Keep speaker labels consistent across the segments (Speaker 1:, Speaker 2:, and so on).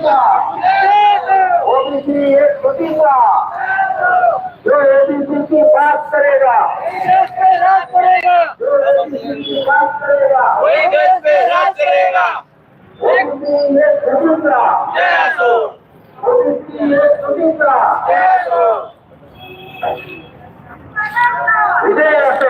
Speaker 1: छोटीचा OBC एक छोटीचा जो OBC की बात करेगा
Speaker 2: देश पे राज करेगा
Speaker 1: जो ओबीसी की बात करेगा
Speaker 2: वही देश पे राज करेगा
Speaker 1: ओबीसी एक छोटीचा
Speaker 2: जय असो
Speaker 1: ओबीसी एक छोटीचा
Speaker 2: जय असो
Speaker 1: विजय असो विजय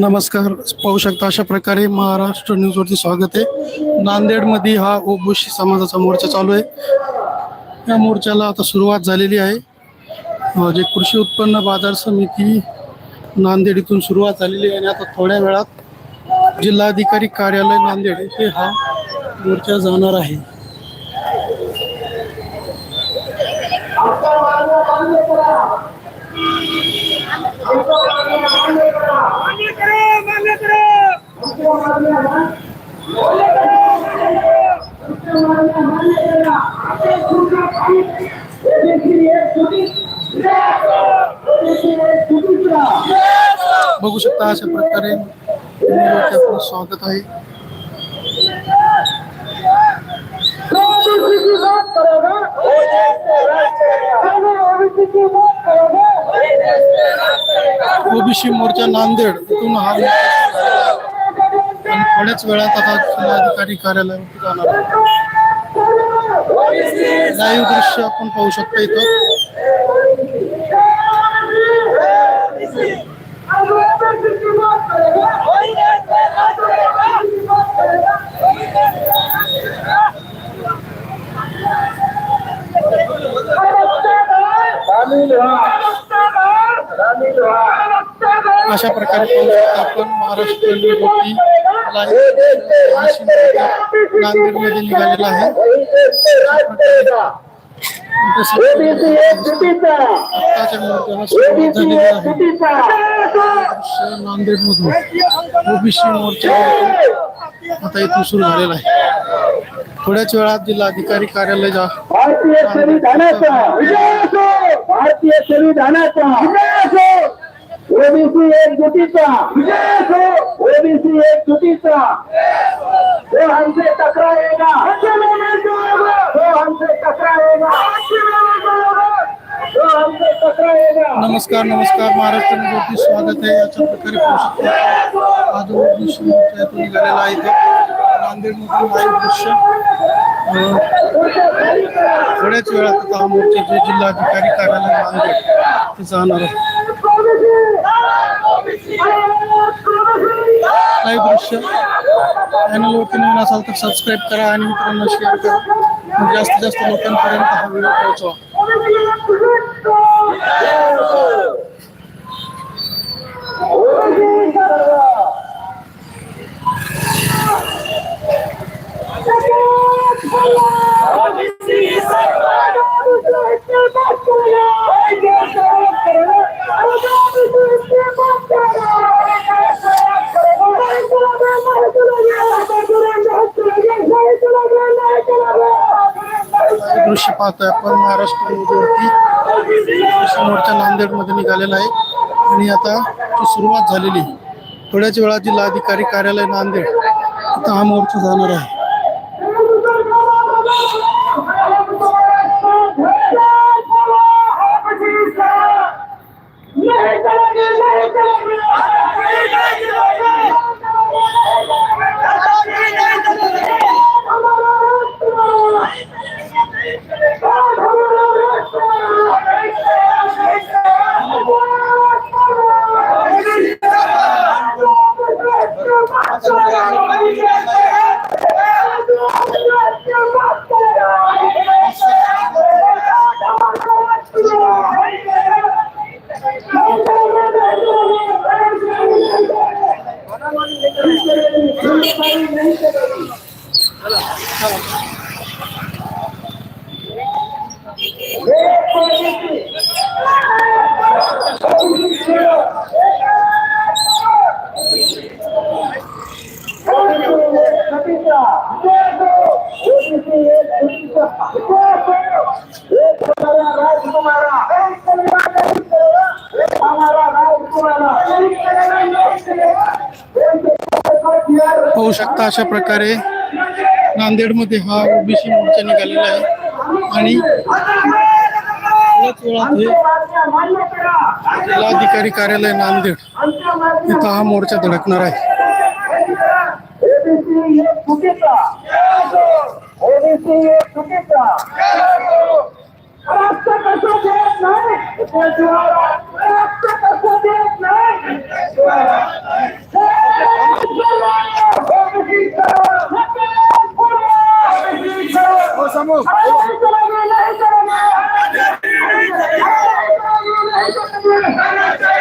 Speaker 3: नमस्कार. पाहू शकता अशा प्रकारे महाराष्ट्र न्यूजवरती स्वागत आहे. नांदेडमध्ये हा ओबीसी समाजाचा मोर्चा चालू आहे. या मोर्चाला आता सुरुवात झालेली आहे. जे कृषी उत्पन्न बाजार समिती नांदेड इथून सुरुवात झालेली आहे आणि आता थोड्या वेळात जिल्हाधिकारी कार्यालय नांदेड येथे हा मोर्चा जाणार आहे. बघू शकता अशा प्रकारे आपलं स्वागत आहे. ओबीसी मोर्चा नांदेड इथून हा आणि थोड्याच वेळात आता जिल्हाधिकारी कार्यालयावरती जाणार आहे लाईव्ह दृश्य आपण पाहू शकता इथं
Speaker 2: वही देश पे राज करेगा
Speaker 1: शामिल व्हा शामिल व्हा
Speaker 3: अशा प्रकारे पाहू शकता आपण महाराष्ट्र न्यूजवरती नांदेडमध्ये निघालेला आहे
Speaker 1: वही देश पे राज करेगा ओबीसी एक छुट्टीचा ओबीसी एक
Speaker 3: आहे नांदेडमधून ओबीसी मोर्चा आता इथून सुरू झालेला आहे थोड्याच वेळात जिल्हाधिकारी कार्यालय जा
Speaker 1: भारतीय संविधानाचा भारतीय संविधानाचा ओबीसी एक जुटीचा ओबीसी एक जुटीचा जो हमसे टकराएगा
Speaker 3: नमस्कार नमस्कार. महाराष्ट्र न्यूजवरती स्वागत आहे. अशा प्रकारे पाहू शकता आज ओबीसी मोर्चा इथून निघालेला आहे ते नांदेडमधून लाईव्ह दृश्य. थोड्याच वेळात आता हा मोर्चा जे जिल्हाधिकारी कार्यालय नांदेड ते जाणार आहे. लाईव्ह दृश्य. चॅनलवरती नवीन असाल तर सबस्क्राईब करा आणि मित्रांना शेअर करा. म्हणजे जास्तीत जास्त लोकांपर्यंत हा व्हिडिओ पोहोचवा हे दृश्य पाहतोय आपण महाराष्ट्र न्यूजवरती मोर्चा नांदेडमध्ये निघालेला आहे आणि आता ती सुरुवात झालेली आहे. थोड्याच वेळा जिल्हाधिकारी कार्यालय नांदेड आता हा मोर्चा जाणार आहे Hindi ba yung... Thank you.
Speaker 1: पाहू शकता अशा प्रकारे नांदेडमध्ये हा ओबीसी मोर्चा निघालेला आहे. आणि जिल्हाधिकारी कार्यालय नांदेड इथं हा मोर्चा धडकणार आहे.